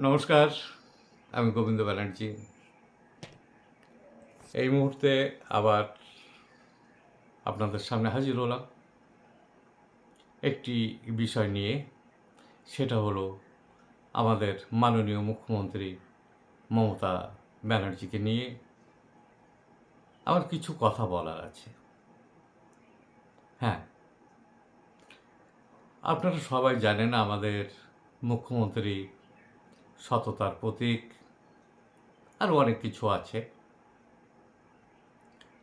নমস্কার, আমি গোবিন্দ ব্যানার্জি। এই মুহূর্তে আবার আপনাদের সামনে হাজির হলাম। একটি বিষয় নিয়ে, সেটা হলো আমাদের মাননীয় মুখ্যমন্ত্রী মমতা ব্যানার্জিকে নিয়ে আমার কিছু কথা বলার আছে। হ্যাঁ আপনারা সবাই জানেন আমাদের মুখ্যমন্ত্রী সততার প্রতীক আরও অনেক কিছু আছে।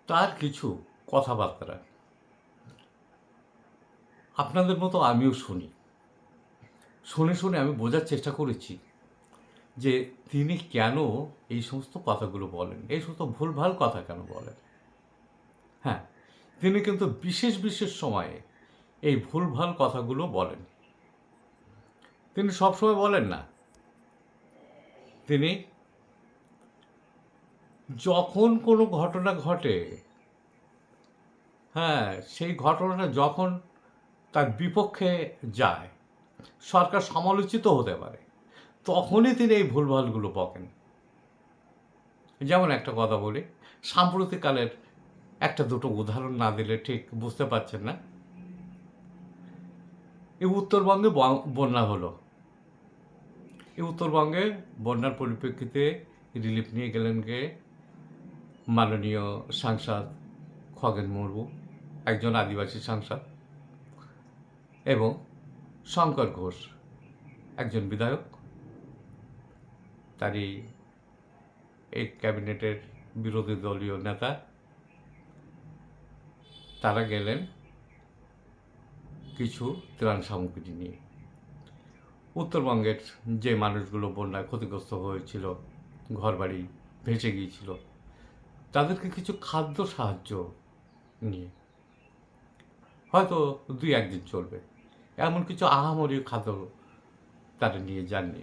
তার কিছু কথাবার্তা আপনাদের মতো আমিও শুনি। শুনে শুনে আমি বোঝার চেষ্টা করেছি যে তিনি কেন এই সমস্ত কথাগুলো বলেন, এই সমস্ত ভুলভাল কথা কেন বলেন? হ্যাঁ তিনি কিন্তু বিশেষ বিশেষ সময়ে এই ভুলভাল কথাগুলো বলেন। তিনি সবসময় বলেন না তিনি যখন কোনো ঘটনা ঘটে হ্যাঁ সেই ঘটনাটা যখন তার বিপক্ষে যায়, সরকার সমালোচিত হতে পারে, তখনই তিনি এই ভুলভালগুলো বকেন। যেমন একটা কথা বলি, সাম্প্রতিককালের একটা দুটো উদাহরণ না দিলে ঠিক বুঝতে পারছেন না। এই উত্তরবঙ্গে বন্যা হলো। এই উত্তরবঙ্গে বন্যার পরিপ্রেক্ষিতে রিলিফ নিয়ে গেলেন কে মাননীয় সাংসদ খগেন মুর্মু, একজন আদিবাসী সাংসদ, এবং শঙ্কর ঘোষ, একজন বিধায়ক। তারই এই ক্যাবিনেটের বিরোধী দলীয় নেতা। তারা গেলেন কিছু ত্রাণ সামগ্রী নিয়ে। উত্তরবঙ্গের যে মানুষগুলো বন্যায় ক্ষতিগ্রস্ত হয়েছিল, ঘরবাড়ি ভেসে গিয়েছিল, তাদেরকে কিছু খাদ্য সাহায্য নিয়ে হয়তো দুই একদিন চলবে। এমন কিছু আহামরি খাদ্য তারা নিয়ে যাননি।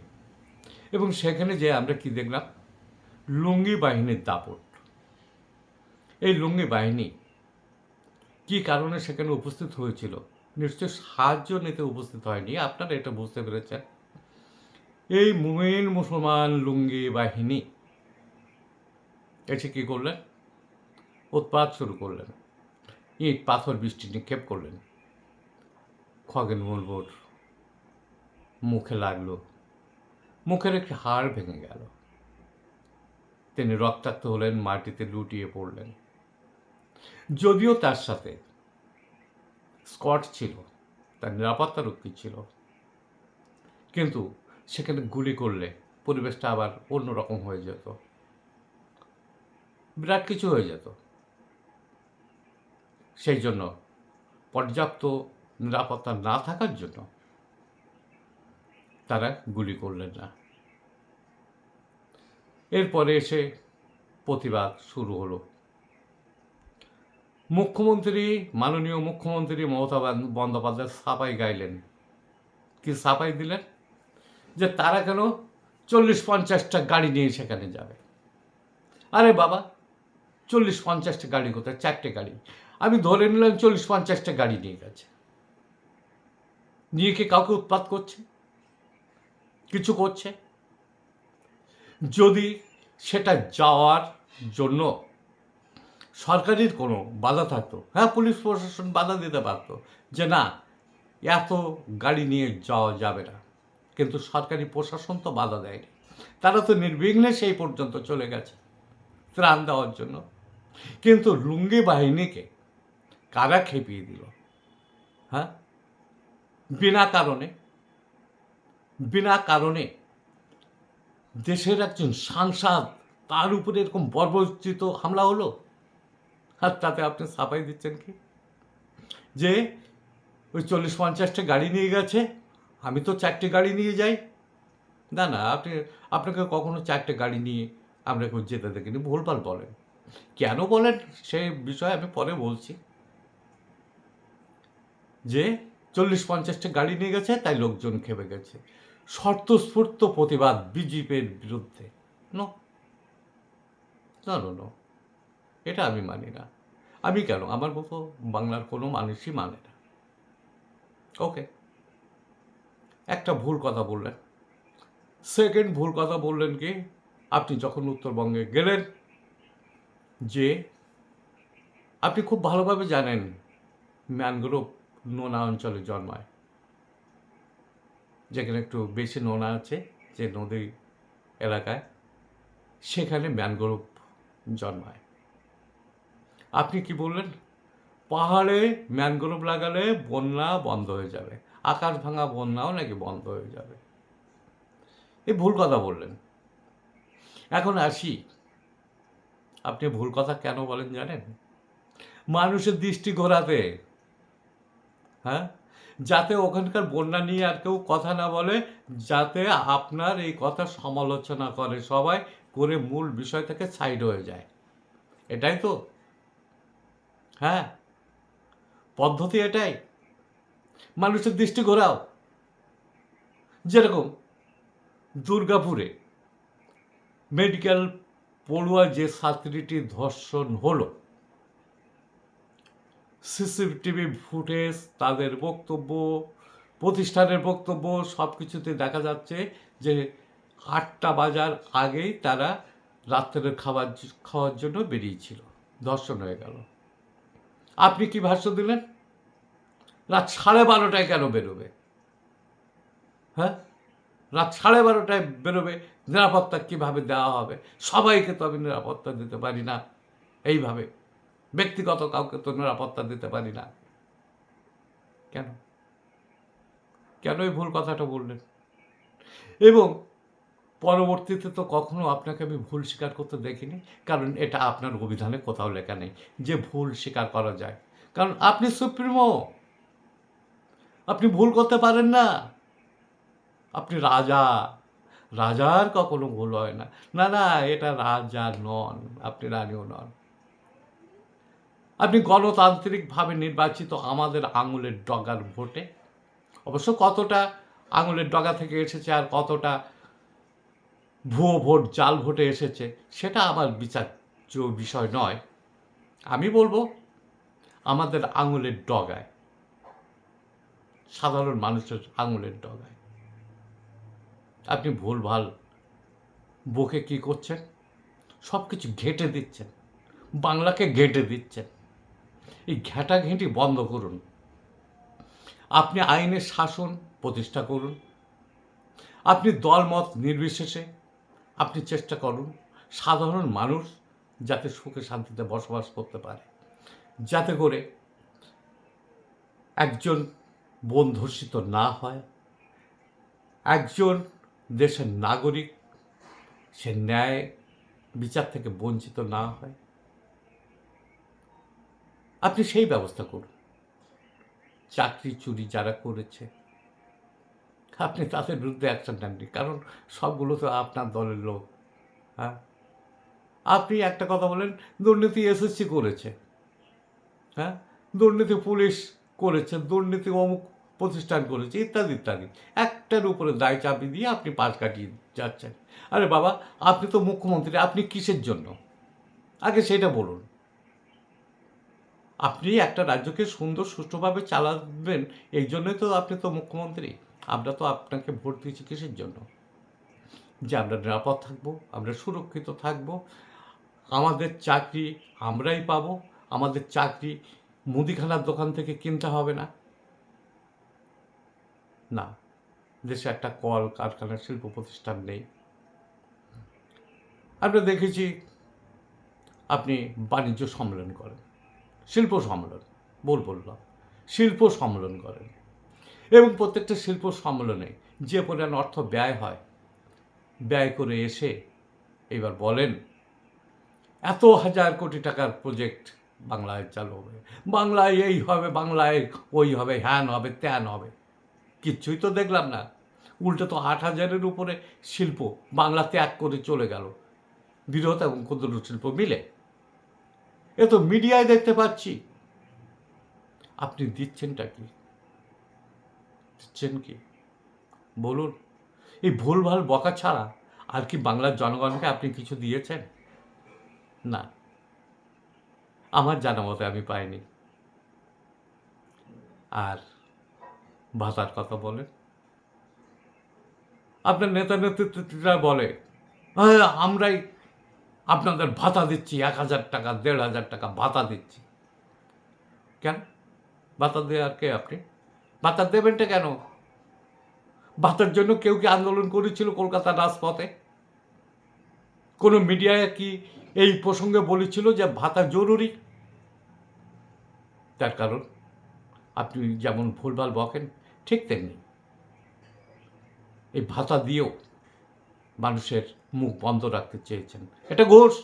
এবং সেখানে যে আমরা কি দেখলাম? লুঙ্গি বাহিনীর দাপট। এই লুঙ্গি বাহিনী কি কারণে সেখানে উপস্থিত হয়েছিল? নিশ্চয় সাহায্য নিতে উপস্থিত হয়নি। আপনারা এটা বুঝতে পেরেছেন। এই মুমিন মুসলমান লুঙ্গি বাহিনী, এসে কি করলেন? উৎপাত শুরু করলেন। ইট, পাথর, বৃষ্টি নিক্ষেপ করলেন। খগেন মুর্মুর মুখে লাগল। মুখের একটি হাড় ভেঙে গেল। তিনি রক্তাক্ত হলেন, মাটিতে লুটিয়ে পড়লেন। যদিও তার সাথে স্কট ছিল, তার নিরাপত্তা রক্ষী ছিল। কিন্তু সেখানে গুলি করলে পরিবেশটা আবার অন্যরকম হয়ে যেত। বিরাট কিছু হয়ে যেত। সেই জন্য পর্যাপ্ত নিরাপত্তা না থাকার জন্য তারা গুলি করলেন না। এরপরে এসে প্রতিবাদ শুরু হলো। মুখ্যমন্ত্রী, মাননীয় মুখ্যমন্ত্রী মমতা বন্দ- বন্দ্যোপাধ্যায় সাপাই গাইলেন। কি সাফাই দিলেন? যে তারা কেন চল্লিশ পঞ্চাশটা গাড়ি নিয়ে সেখানে যাবে। আরে বাবা, চল্লিশ পঞ্চাশটা গাড়ি কোথায়? চারটে গাড়ি। আমি ধরে নিলাম চল্লিশ পঞ্চাশটা গাড়ি নিয়ে গেছে। নিয়ে কি কাউকে উৎপাত করছে? কিছু করছে? যদি সেটা যাওয়ার জন্য সরকারের কোনো বাধা থাকতো। হ্যাঁ পুলিশ প্রশাসন বাধা দিতে পারতো যে না, এত গাড়ি নিয়ে যাওয়া যাবে না। কিন্তু সরকারি প্রশাসন তো বাধা দেয়নি। তারা তো নির্বিঘ্নে সেই পর্যন্ত চলে গেছে ত্রাণ দেওয়ার জন্য। কিন্তু লুঙ্গি বাহিনীকে কারা খেপিয়ে দিল? হ্যাঁ? বিনা কারণে বিনা কারণে দেশের একজন সাংসদ, তার উপরে এরকম বর্বরচিত হামলা হলো? আর তাতে আপনি সাফাই দিচ্ছেন কি? যে ওই চল্লিশ পঞ্চাশটা গাড়ি নিয়ে গেছে, আমি তো চারটে গাড়ি নিয়ে যাই। না না, আপনি, আপনাকে কখনো চারটে গাড়ি নিয়ে আমরা যেতে দেখিনি, ভুলভাল বলেন। কেন বলেন? সেই বিষয়ে আমি পরে বলছি। যে চল্লিশ পঞ্চাশটা গাড়ি নিয়ে গেছে, তাই লোকজন খেপে গেছে। স্বতঃস্ফূর্ত প্রতিবাদ বিজেপির বিরুদ্ধে। নো নো এটা আমি মানি না। আমি কেন? আমার মতো বাংলার কোনো মানুষই মানে না। ওকে। একটা ভুল কথা বললেন। সেকেন্ড ভুল কথা বললেন কি? আপনি যখন উত্তরবঙ্গে গেলেন যে আপনি খুব ভালোভাবে জানেন ম্যানগ্রোভ নোনা অঞ্চলে জন্মায়। যেখানে একটু বেশি নোনা আছে যে নদী এলাকায়, সেখানে ম্যানগ্রোভ জন্মায়। আপনি কি বললেন? পাহাড়ে ম্যানগ্রোভ লাগালে বন্যা বন্ধ হয়ে যাবে। আকাশ ভাঙা বন্যাও নাকি বন্ধ হয়ে যাবে। এই ভুল কথা বললেন। এখন আসি। আপনি ভুল কথা কেন বলেন জানেন? মানুষের দৃষ্টি ঘোরাতে। হ্যাঁ? যাতে ওখানকার বন্যা নিয়ে আর কেউ কথা না বলে, যাতে আপনার এই কথা সমালোচনা করে, সবাই করে মূল বিষয় থেকে সাইড হয়ে যায়। এটাই তো। হ্যাঁ। পদ্ধতি এটাই। মানুষের দৃষ্টি ঘোরাও। যেরকম দুর্গাপুরে মেডিকেল পড়ুয়া যে ছাত্রীটি ধর্ষণ হলো সিসিটিভি ফুটেজ তাদের বক্তব্য, প্রতিষ্ঠানের বক্তব্য সব কিছুতে দেখা যাচ্ছে যে আটটা বাজার আগেই তারা রাত্রের খাবার খাওয়ার জন্য বেরিয়েছিল। ধর্ষণ হয়ে গেল। আপনি কি ভাষ্য দিলেন? রাত সাড়ে বারোটায় কেন বেরোবে? হ্যাঁ? রাত সাড়ে বারোটায় বেরোবে, নিরাপত্তা কীভাবে দেওয়া হবে? সবাইকে তো আমি নিরাপত্তা দিতে পারি না। এইভাবে। ব্যক্তিগত কাউকে তো নিরাপত্তা দিতে পারি না। কেন? কেন এই ভুল কথাটা বললেন? এবং পরবর্তীতে তো কখনো আপনাকে আমি ভুল স্বীকার করতে দেখিনি, কারণ এটা আপনার অভিধানে কোথাও লেখা নেই যে ভুল স্বীকার করা যায়। কারণ আপনি সুপ্রিমো। আপনি ভুল করতে পারেন না। আপনি রাজা। রাজার কখনো ভুল হয় না। না না, এটা রাজা নন, আপনি রানীও নন। আপনি গণতান্ত্রিকভাবে নির্বাচিত আমাদের আঙুলের ডগার ভোটে। অবশ্য কতটা আঙুলের ডগা থেকে এসেছে আর কতটা ভুয়ো ভোট, জাল ভোটে এসেছে, সেটা আমার বিচার্য বিষয় নয়। আমি বলব, আমাদের আঙুলের ডগায়, সাধারণ মানুষের আঙুলের ডগায়। আপনি ভুলভাল বকে কি করছেন? সব কিছু ঘেটে দিচ্ছেন, বাংলাকে ঘেটে দিচ্ছেন। এই ঘেঁটাঘেঁটি বন্ধ করুন। আপনি আইনের শাসন প্রতিষ্ঠা করুন। আপনি দলমত নির্বিশেষে আপনি চেষ্টা করুন সাধারণ মানুষ যাতে সুখে শান্তিতে বসবাস করতে পারে। যাতে করে একজন বোন ধর্ষিত না হয়, একজন দেশের নাগরিক সে ন্যায় বিচার থেকে বঞ্চিত না হয়। আপনি সেই ব্যবস্থা করুন। চাকরি চুরি যারা করেছে আপনি তাদের বিরুদ্ধে অ্যাকশন নেননি। কারণ সবগুলো তো আপনার দলের লোক হ্যাঁ? আপনি একটা কথা বলেন, দুর্নীতি এসএসসি করেছে হ্যাঁ? দুর্নীতি পুলিশ করেছে, দুর্নীতি অমুক প্রতিষ্ঠান করেছে, ইত্যাদি ইত্যাদি। একটার উপরে দায় চাপি দিয়ে আপনি পাশ কাটিয়ে যাচ্ছেন। আরে বাবা, আপনি তো মুখ্যমন্ত্রী, আপনি কিসের জন্য? আগে সেটা বলুন। আপনি একটা রাজ্যকে সুন্দর, সুষ্ঠুভাবে চালাবেন, এই জন্যই তো আপনি তো মুখ্যমন্ত্রী। আমরা তো আপনাকে ভোট দিয়েছি কিসের জন্য? যে আমরা নিরাপদ থাকব, আমরা সুরক্ষিত থাকব, আমাদের চাকরি আমরাই পাবো, আমাদের চাকরি মুদিখানার দোকান থেকে কিনতে হবে না। না, দেশে একটা কল কারখানা শিল্প প্রতিষ্ঠান নেই। আমরা দেখেছি আপনি বাণিজ্য সম্মেলন করেন, শিল্প সম্মেলন বল বললাম শিল্প সম্মেলন করেন। এবং প্রত্যেকটা শিল্প সম্মেলনে যে পরিমাণ অর্থ ব্যয় হয়, ব্যয় করে এসে এবার বলেন, এত হাজার কোটি টাকার প্রজেক্ট বাংলায় চালু হবে বাংলায় এই হবে, বাংলায় ওই হবে, হ্যান হবে, ত্যান হবে। কিচ্ছুই তো দেখলাম না। উল্টে তো আট হাজারের উপরে শিল্প বাংলা ত্যাগ করে চলে গেল। বৃহৎ এবং ক্ষুদ্র শিল্প মিলে। এ তো মিডিয়ায় দেখতে পাচ্ছি। আপনি দিচ্ছেনটা কি? দিচ্ছেন কি? বলুন। এই ভুলভাল বকা ছাড়া আর কি বাংলার জনগণকে আপনি কিছু দিয়েছেন? না। আমার জানা মতে আমি পাইনি। আর ভাতার কথা বলেন। আপনার নেতা নেতৃত্বরা বলে "হ্যাঁ, আমরাই আপনাদের ভাতা দিচ্ছি এক হাজার টাকা দেড় হাজার টাকা ভাতা দিচ্ছি। কেন? ভাতা দেওয়ার কে আপনি? ভাতা দেবেনটা কেন? ভাতার জন্য কেউ কি আন্দোলন করেছিল কলকাতার রাজপথে? কোনো মিডিয়ায় কি এই প্রসঙ্গে বলেছিল যে ভাতা জরুরি? তার কারণ আপনি যেমন ভুলভাল বকেন, ঠিক তেমনি এই ভাতা দিয়েও মানুষের মুখ বন্ধ রাখতে চেয়েছেন। এটা ঘোষ।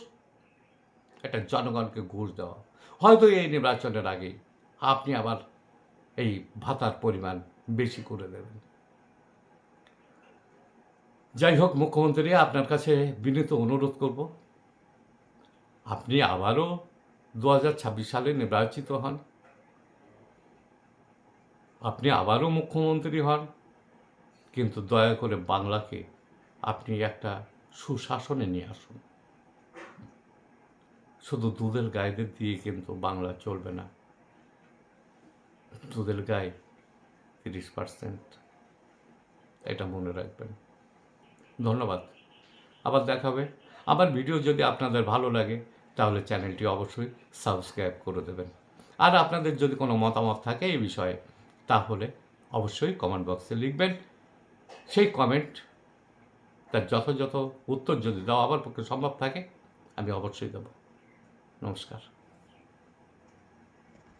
এটা জনগণকে ঘুষ দেওয়া। হয়তো এই নির্বাচনের আগে আপনি আবার এই ভাতার পরিমাণ বেশি করে দেবেন। যাই হোক, মুখ্যমন্ত্রী, আপনার কাছে বিনীত অনুরোধ করব। আপনি আবারও দু হাজার ছাব্বিশ সালে নির্বাচিত হন। আপনি আবারও মুখ্যমন্ত্রী হন, কিন্তু দয়া করে বাংলাকে আপনি একটা সুশাসনে নিয়ে আসুন। শুধু দুধের গায়েদের দিয়ে কিন্তু বাংলা চলবে না। দুধের গায়ে তিরিশ পার্সেন্ট এটা মনে রাখবেন। ধন্যবাদ। আবার দেখাবে আমার ভিডিও যদি আপনাদের ভালো লাগে, তাহলে চ্যানেলটি অবশ্যই সাবস্ক্রাইব করে দেবেন। আর আপনাদের যদি কোনো মতামত থাকে এই বিষয়ে, তাহলে অবশ্যই কমেন্ট বক্সে লিখবেন। সেই কমেন্ট তার যথাযথ উত্তর যদি দেওয়া আমার পক্ষে সম্ভব থাকে, আমি অবশ্যই দেবো। নমস্কার।